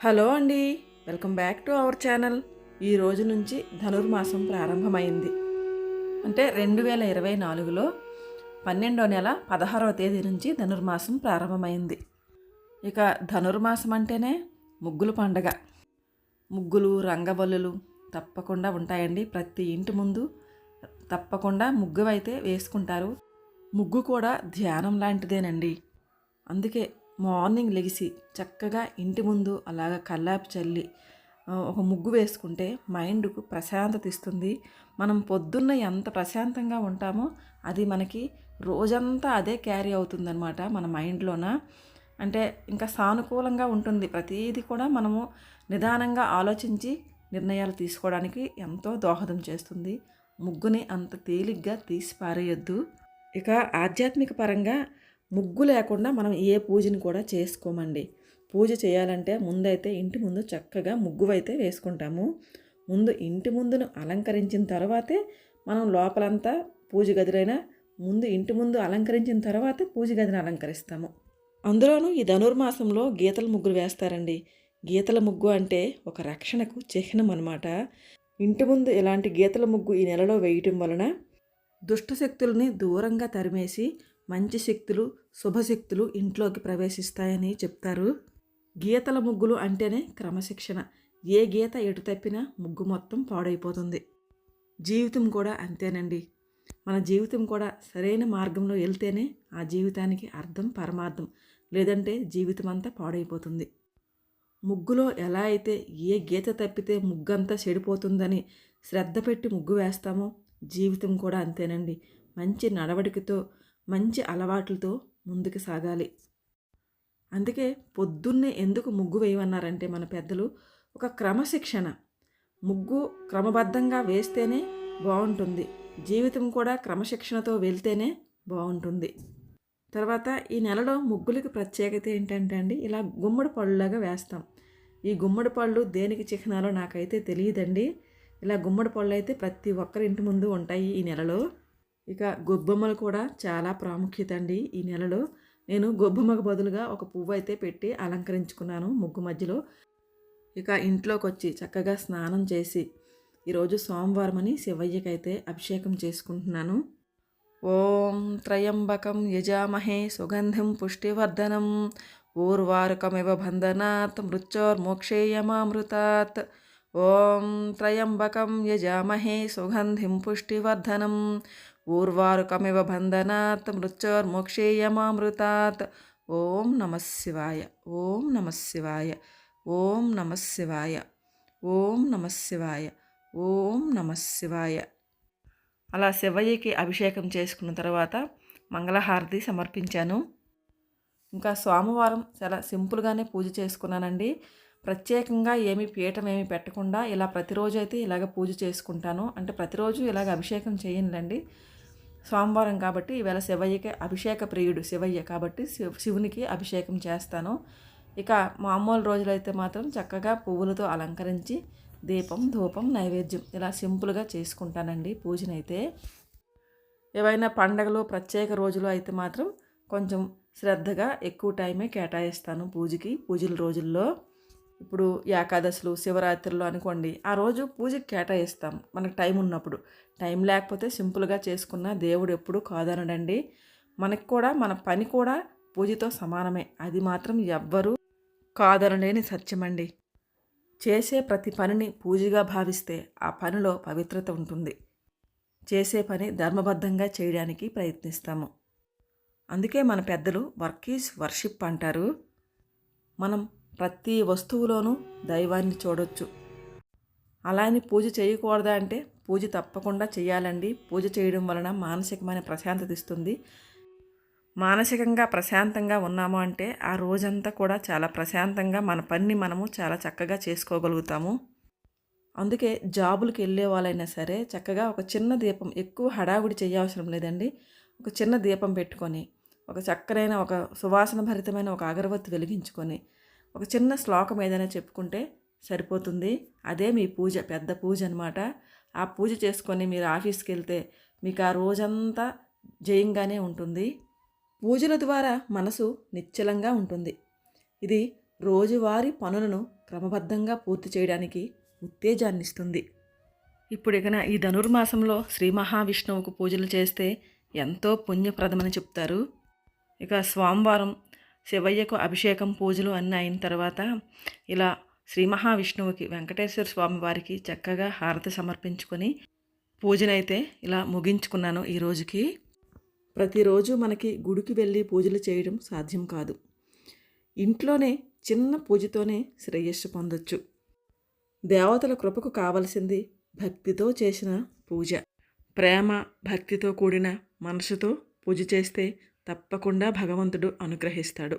Hello అండి. Welcome back to our channel. ఈ రోజు నుంచి ధనుర్మాసం ప్రారంభమైంది. అంటే రెండు వేల ఇరవై నాలుగులో పన్నెండో నెల పదహారవ తేదీ నుంచి ధనుర్మాసం ప్రారంభమైంది. ఇక ధనుర్మాసం అంటేనే ముగ్గుల పండగ. ముగ్గులు రంగబల్లులు తప్పకుండా ఉంటాయండి. ప్రతి ఇంటి ముందు తప్పకుండా ముగ్గు అయితే వేసుకుంటారు. ముగ్గు కూడా ధ్యానం లాంటిదేనండి. అందుకే మార్నింగ్ లెగిసి చక్కగా ఇంటి ముందు అలాగ కల్లాపి చల్లి ఒక ముగ్గు వేసుకుంటే మైండ్కు ప్రశాంతత ఇస్తుంది. మనం పొద్దున్న ఎంత ప్రశాంతంగా ఉంటామో అది మనకి రోజంతా అదే క్యారీ అవుతుందన్నమాట మన మైండ్లోన. అంటే ఇంకా సానుకూలంగా ఉంటుంది. ప్రతిదీ కూడా మనము నిదానంగా ఆలోచించి నిర్ణయాలు తీసుకోవడానికి ఎంతో దోహదం చేస్తుంది. ముగ్గుని అంత తేలిగ్గా తీసి పారేయొద్దు ఇక ఆధ్యాత్మిక పరంగా ముగ్గు లేకుండా మనం ఏ పూజని కూడా చేసుకోమండి. పూజ చేయాలంటే ముందైతే ఇంటి ముందు చక్కగా ముగ్గు అయితే వేసుకుంటాము. ముందు ఇంటి ముందును అలంకరించిన తర్వాతే మనం లోపలంతా పూజ గదిలైన ముందు ఇంటి ముందు అలంకరించిన తర్వాతే పూజ గదిని అలంకరిస్తాము. అందులోనూ ఈ ధనుర్మాసంలో గీతల ముగ్గులు వేస్తారండి. గీతల ముగ్గు అంటే ఒక రక్షణకు చిహ్నం అనమాట ఇంటి ముందు ఇలాంటి గీతల ముగ్గు ఈ నెలలో వేయటం వలన దుష్టశక్తుల్ని దూరంగా తరిమేసి మంచి శక్తులు శుభశక్తులు ఇంట్లోకి ప్రవేశిస్తాయని చెప్తారు. గీతల ముగ్గులు అంటేనే క్రమశిక్షణ. ఏ గీత ఎటు తప్పినా ముగ్గు మొత్తం పాడైపోతుంది. జీవితం కూడా అంతేనండి. మన జీవితం కూడా సరైన మార్గంలో వెళ్తేనే ఆ జీవితానికి అర్థం పరమార్థం లేదంటే జీవితం అంతా పాడైపోతుంది. ముగ్గులో ఎలా అయితే ఏ గీత తప్పితే ముగ్గంతా చెడిపోతుందని శ్రద్ధ పెట్టి ముగ్గు వేస్తామో జీవితం కూడా అంతేనండి. మంచి నడవడికతో మంచి అలవాట్లతో ముందుకు సాగాలి. అందుకే పొద్దున్నే ఎందుకు ముగ్గు వేయమన్నారంటే మన పెద్దలు ఒక క్రమశిక్షణ. ముగ్గు క్రమబద్ధంగా వేస్తేనే బాగుంటుంది. జీవితం కూడా క్రమశిక్షణతో వెళ్తేనే బాగుంటుంది. తర్వాత ఈ నెలలో ముగ్గులకి ప్రత్యేకత ఏంటంటే అండి ఇలా గుమ్మడి పళ్ళులాగా వేస్తాం. ఈ గుమ్మడి పళ్ళు దేనికి చిహ్నాలో నాకైతే తెలియదండి. ఇలా గుమ్మడి పళ్ళు అయితే ప్రతి ఒక్కరి ఇంటి ముందు ఉంటాయి ఈ నెలలో. ఇక గొబ్బెమ్మలు కూడా చాలా ప్రాముఖ్యత అండి ఈ నెలలో. నేను గొబ్బెమ్మకు బదులుగా ఒక పువ్వు అయితే పెట్టి అలంకరించుకున్నాను ముగ్గు మధ్యలో. ఇక ఇంట్లోకి వచ్చి చక్కగా స్నానం చేసి ఈరోజు సోమవారం అని శివయ్యకైతే అభిషేకం చేసుకుంటున్నాను. ఓం త్రయంబకం యజామహే సుగంధిం పుష్టివర్ధనం. ఊర్వారుకమివ బంధనాత్ మృత్యోర్మోక్షేయమామృతాత్. ఓం త్రయంబకం యజామహే సుగంధిం పుష్టివర్ధనం. ఊర్వారుకమివ బంధనాత్ మృత్యోర్మోక్షేయమామృతాత్ ఓం నమ శివాయ ఓం నమ శివాయ ఓం నమ శివాయ ఓం నమ శివాయ ఓం నమ శివాయ అలా శివయ్యకి అభిషేకం చేసుకున్న తర్వాత మంగళహారతి సమర్పించాను. ఇంకా సోమవారం చాలా సింపుల్గానే పూజ చేసుకున్నానండి. ప్రత్యేకంగా ఏమి పీఠం ఏమి పెట్టకుండా ఇలా ప్రతిరోజు అయితే ఇలాగ పూజ చేసుకుంటాను. అంటే ప్రతిరోజు ఇలాగ అభిషేకం చేయనులేండి సోమవారం కాబట్టి ఈవేళ శివయ్యకి అభిషేక ప్రియుడు శివయ్య కాబట్టి శివ శివునికి అభిషేకం చేస్తాను. ఇక మామూలు రోజులైతే మాత్రం చక్కగా పువ్వులతో అలంకరించి దీపం ధూపం నైవేద్యం ఇలా సింపుల్గా చేసుకుంటానండి పూజనైతే. ఏవైనా పండగలు ప్రత్యేక రోజులు అయితే మాత్రం కొంచెం శ్రద్ధగా ఎక్కువ టైమే కేటాయిస్తాను పూజకి పూజల రోజుల్లో. ఇప్పుడు ఏకాదశులు శివరాత్రులు అనుకోండి ఆ రోజు పూజకి కేటాయిస్తాం. మనకు టైం ఉన్నప్పుడు. టైం లేకపోతే సింపుల్గా చేసుకున్న దేవుడు ఎప్పుడు కాదనడండి. మనకి కూడా మన పని కూడా పూజతో సమానమే. అది మాత్రం ఎవ్వరూ కాదనలేని సత్యమండి. చేసే ప్రతి పనిని పూజగా భావిస్తే ఆ పనిలో పవిత్రత ఉంటుంది. చేసే పని ధర్మబద్ధంగా చేయడానికి ప్రయత్నిస్తాము. అందుకే మన పెద్దలు వర్క్ ఈజ్ వర్షిప్ అంటారు. మనం ప్రతి వస్తువులోనూ దైవాన్ని చూడొచ్చు. అలాని పూజ చేయకూడదా అంటే పూజ తప్పకుండా చేయాలండి. పూజ చేయడం వలన మానసికమైన ప్రశాంతత ఇస్తుంది. మానసికంగా ప్రశాంతంగా ఉన్నాము అంటే ఆ రోజంతా కూడా చాలా ప్రశాంతంగా మన పనిని మనము చాలా చక్కగా చేసుకోగలుగుతాము. అందుకే జాబులకు వెళ్ళే వాళ్ళైనా సరే చక్కగా ఒక చిన్న దీపం ఎక్కువ హడావుడి చేయవసరం లేదండి. ఒక చిన్న దీపం పెట్టుకొని ఒక చక్కనైన ఒక సువాసన భరితమైన ఒక అగరవత్తి వెలిగించుకొని ఒక చిన్న శ్లోకం ఏదైనా చెప్పుకుంటే సరిపోతుంది. అదే మీ పూజ పెద్ద పూజ అనమాట ఆ పూజ చేసుకొని మీరు ఆఫీస్కి వెళ్తే మీకు ఆ రోజంతా జయంగానే ఉంటుంది. పూజల ద్వారా మనసు నిశ్చలంగా ఉంటుంది. ఇది రోజువారీ పనులను క్రమబద్ధంగా పూర్తి చేయడానికి ఉత్తేజాన్నిస్తుంది ఇప్పుడు ఇకన ఈ ధనుర్మాసంలో శ్రీ మహావిష్ణువుకు పూజలు చేస్తే ఎంతో పుణ్యప్రదమని చెప్తారు. ఇక స్వామివారం శివయ్యకు అభిషేకం పూజలు అన్నీ అయిన తర్వాత ఇలా శ్రీ మహావిష్ణువుకి వెంకటేశ్వర స్వామి వారికి చక్కగా హారతి సమర్పించుకొని పూజనైతే ఇలా ముగించుకున్నాను ఈ రోజుకి. ప్రతిరోజు మనకి గుడికి వెళ్ళి పూజలు చేయడం సాధ్యం కాదు. ఇంట్లోనే చిన్న పూజతోనే శ్రేయస్సు పొందొచ్చు. దేవతల కృపకు కావలసింది భక్తితో చేసిన పూజ. ప్రేమ భక్తితో కూడిన మనసుతో పూజ చేస్తే తప్పకుండా భగవంతుడు అనుగ్రహిస్తాడు.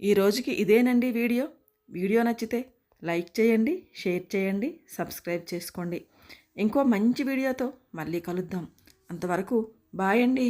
ఈ రోజుకి ఇదేనండి వీడియో. వీడియో నచ్చితే లైక్ చేయండి షేర్ చేయండి సబ్స్క్రైబ్ చేసుకోండి. ఇంకో మంచి వీడియోతో మళ్ళీ కలుద్దాం. అంతవరకు బాయ్ అండి.